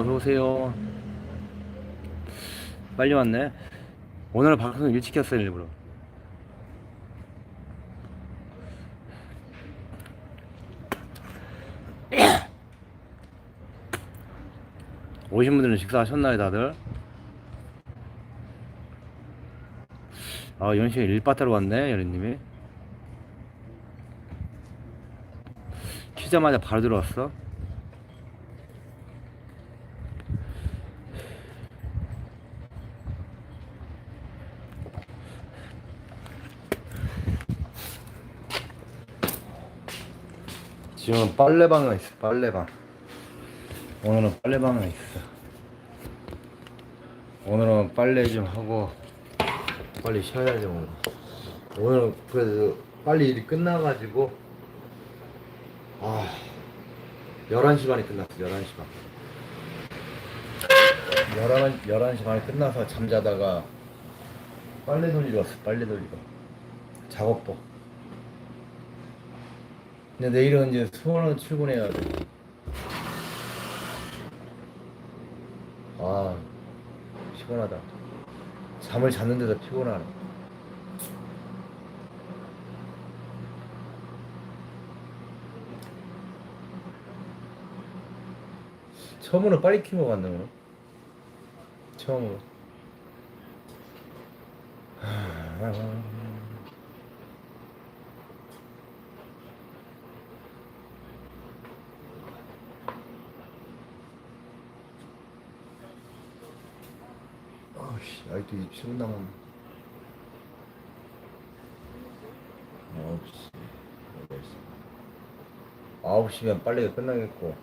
어, 어서 오세요. 빨리 왔네. 오늘 방송 일찍 켰어요 일부러. 오신 분들은 식사하셨나요 다들? 아 연시가 일바타로 왔네 연희님이. 키자마자 바로 들어왔어. 지금은 빨래방에 있어 빨래방. 오늘은 빨래방에 있어. 오늘은 빨래 좀 하고 빨리 쉬어야지 오늘. 오늘은 그래도 빨리 일이 끝나가지고 아 11시 반에 끝났어 11시 반. 11, 11시 반에 끝나서 잠자다가 빨래 돌리러 왔어 빨래 돌리러 작업복 근데 내일은 이제 수원은 출근해야 돼. 아, 피곤하다. 잠을 잤는데도 피곤하네. 처음으로 빨리 키워 갔네, 오늘. 처음으로. 아씨, 아직도 27분 남았네. 9시, 8시. 9시면 빨래가 끝나겠고.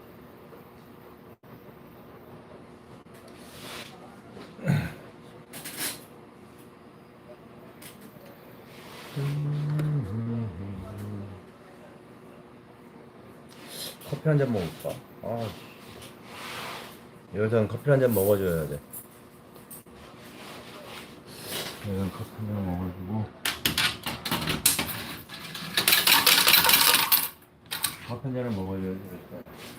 커피 한 잔 먹을까? 아, 여기서는 커피 한 잔 먹어줘야 돼. 이건 커피 한잔 먹어주고. 커피 한 잔을 먹어줘야 되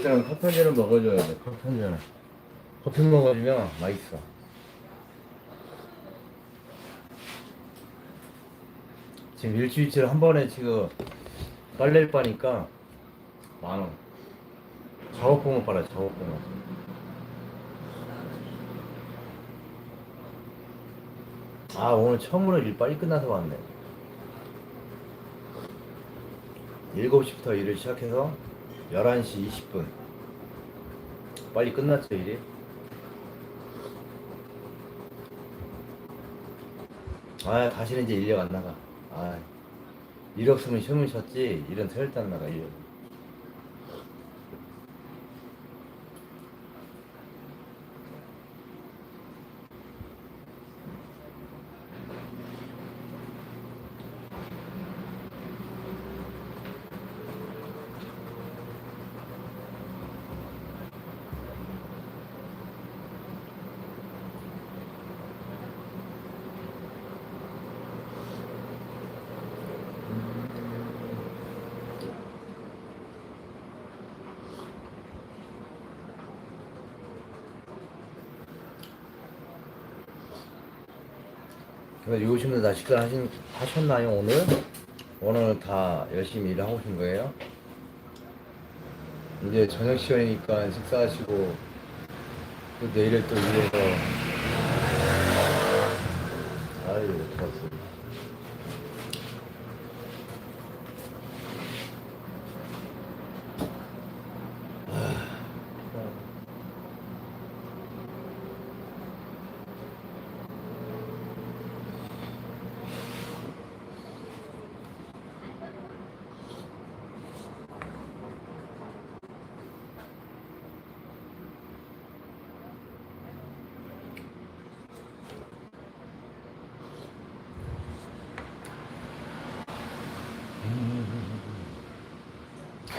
일단은 커피 한 잔을 먹어줘야 돼. 커피 한 잔을. 커피 먹어주면 맛있어. 지금 일주일치를 한 번에 지금 빨래를 빠니까 만 원. 작업봉을 빨아, 작업봉을. 아, 오늘 처음으로 일 빨리 끝나서 왔네. 7시부터 일을 시작해서 11시 20분. 빨리 끝났죠, 일이? 아, 다시는 이제 인력 안 나가. 아, 일 없으면 쉬면 쉬었지. 일은 절대 안 나가, 일. 그 요즘도 다 식사 하신, 하셨나요, 오늘? 오늘 다 열심히 일을 하고 오신 거예요? 이제 저녁 시간이니까 식사하시고, 또 내일 또 일해서, 아유, 좋았어.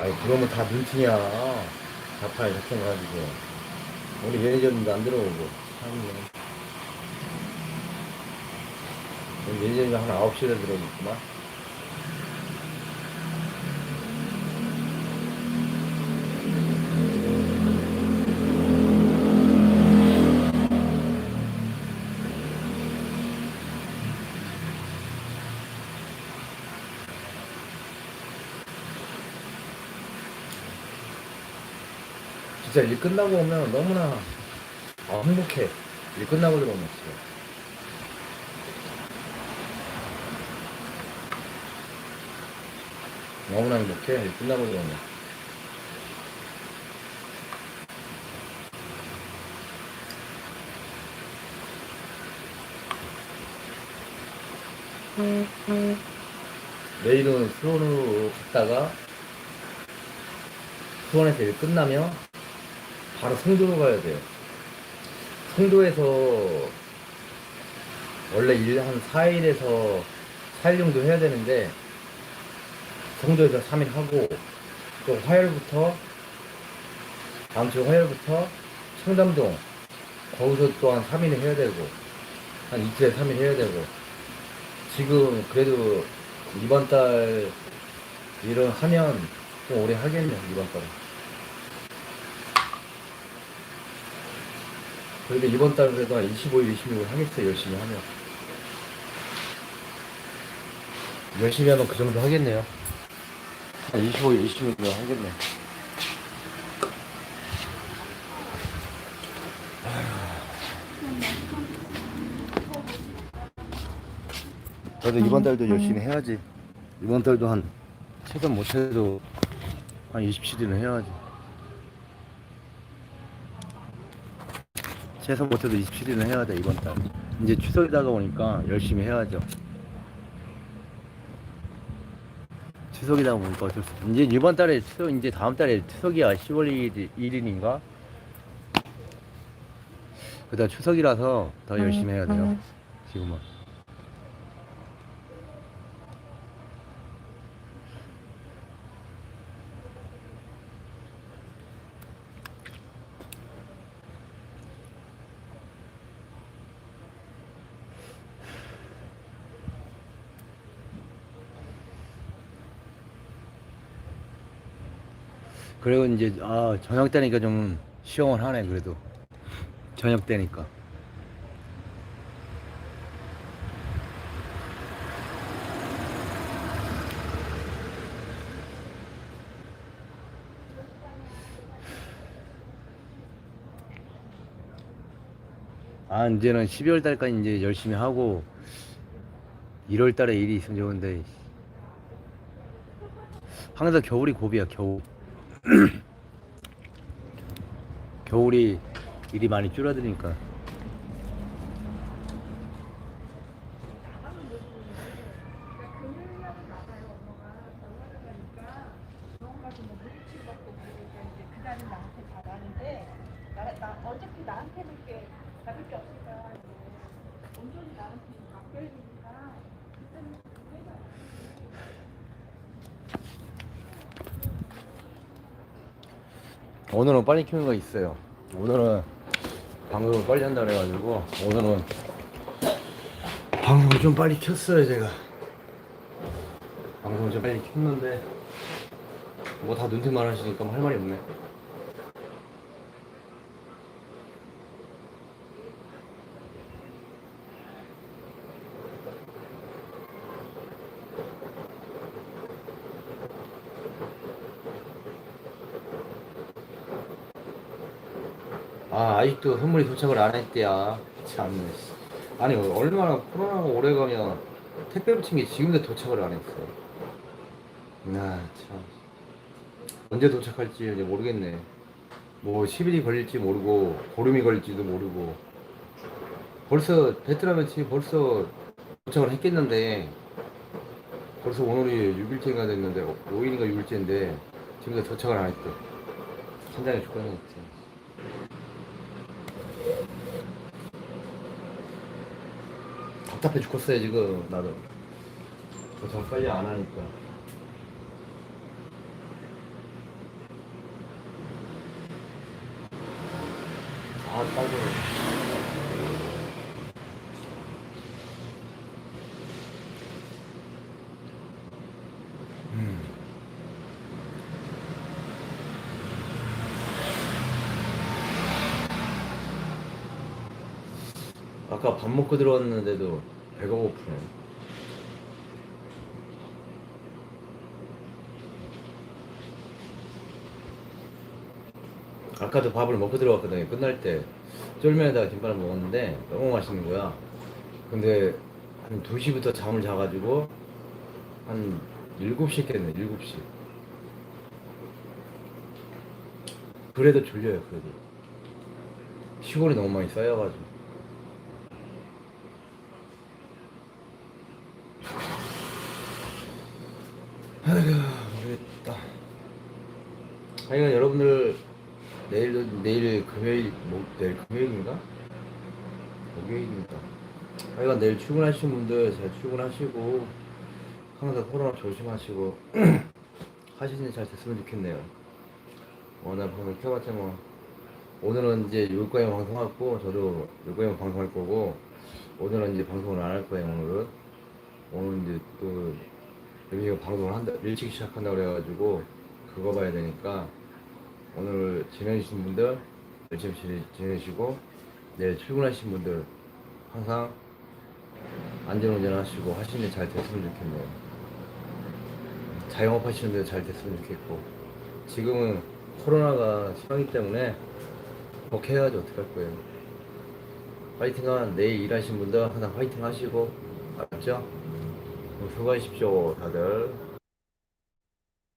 아이 그러면 다 눈치냐? 자판에 잡혀가지고. 우리 매니저님도 안 들어오고. 참네 매니저님 한 9시에 들어오겠구만 진짜 일 끝나고 오면 너무나 아, 행복해. 일 끝나고 들어오면 진짜. 너무나 행복해. 일 끝나고 들어오면. 내일은 수원으로 갔다가 수원에서 일 끝나면 바로 송도로 가야 돼요. 송도에서 원래 일 한 4일에서 4일 정도 해야 되는데 송도에서 3일 하고 또 화요일부터 다음 주 화요일부터 청담동 거기서 또 한 3일 해야 되고 한 이틀에 3일 해야 되고 지금 그래도 이번 달 일을 하면 좀 오래 하겠네 이번 달에 그래도 이번 달에 그래도 한 25일, 26일 하겠어요, 열심히 하면. 열심히 하면 그 정도 하겠네요. 한 25일, 26일 하겠네. 그래도 이번 달도 열심히 해야지. 이번 달도 한, 최선 못해도 한 27일은 해야지. 최소 못해도 27일은 해야 돼 이번 달. 이제 추석이 다가오니까 열심히 해야죠. 추석이다 보니까 어쩔 수 없어. 이제 이번 달에 추석 이제 다음 달에 추석이야 10월 1일, 1일인가? 그다 추석이라서 더 열심히 해야 돼요. 지금은. 그리고 이제 아 저녁 때니까 좀 시원하네 그래도. 저녁 때니까. 아 이제는 12월 달까지 이제 열심히 하고 1월 달에 일이 있으면 좋은데. 항상 겨울이 고비야 겨울 겨울이 일이 많이 줄어드니까. 나한테 어차피 나한테는 게 나쁠 게 없으니까 온전히 나한테 맡겨있으니까 그때는 내가 오늘은 빨리 키우는 거 있어요. 오늘은 방송을 빨리 한다 그래가지고 오늘은 방송을 좀 빨리 켰어요 제가. 방송을 좀 빨리 켰는데 뭐 다 눈팅만 하시니까 뭐 할 말이 없네. 아 아직도 선물이 도착을 안 했대야. 씨. 아니 얼마나 코로나가 오래 가면 택배 붙인 게 지금도 도착을 안 했어. 나참. 언제 도착할지 이제 모르겠네. 뭐 10일이 걸릴지 모르고 보름이 걸릴지도 모르고. 벌써 베트남에 지금 벌써 도착을 했겠는데 벌써 오늘이 6일째가 됐는데 5일인가 6일째인데 지금도 도착을 안 했대. 천장에 죽겠네 답답해 죽겠어요 지금. 나도. 그 전까지 안 하니까. 아 따져 밥 먹고 들어왔는데도 배가 고프네. 아까도 밥을 먹고 들어갔거든요. 끝날 때 쫄면에다가 김밥을 먹었는데 너무 맛있는 거야. 근데 한 2시부터 잠을 자가지고 한 7시 깼네, 7시. 그래도 졸려요, 그래도. 시골이 너무 많이 쌓여가지고 모르겠다. 하여간 여러분들 내일도 내일 금요일 뭐 내일 금요일인가? 목요일인가? 하여간 내일 출근하시는 분들 잘 출근하시고 항상 코로나 조심하시고 하시는 일잘 됐으면 좋겠네요. 오늘 방송 켜봤자 뭐 오늘은 이제 요거에 방송하고 저도 요거에 방송할 거고 오늘은 이제 방송을 안 할 거예요 오늘은 오늘 이제 또 여기가 방송을 한다 일찍 시작한다 그래가지고 그거 봐야 되니까 오늘 지내신 분들 열심히 지내- 지내시고 내일 출근하신 분들 항상 안전운전 하시고 하시는 일 잘 됐으면 좋겠네요. 자영업 하시는 분들 잘 됐으면 좋겠고 지금은 코로나가 심하기 때문에 걱해야지 어떡할 거예요. 파이팅한 내일 일하신 분들 항상 파이팅 하시고 알았죠? 수고하십시오 다들.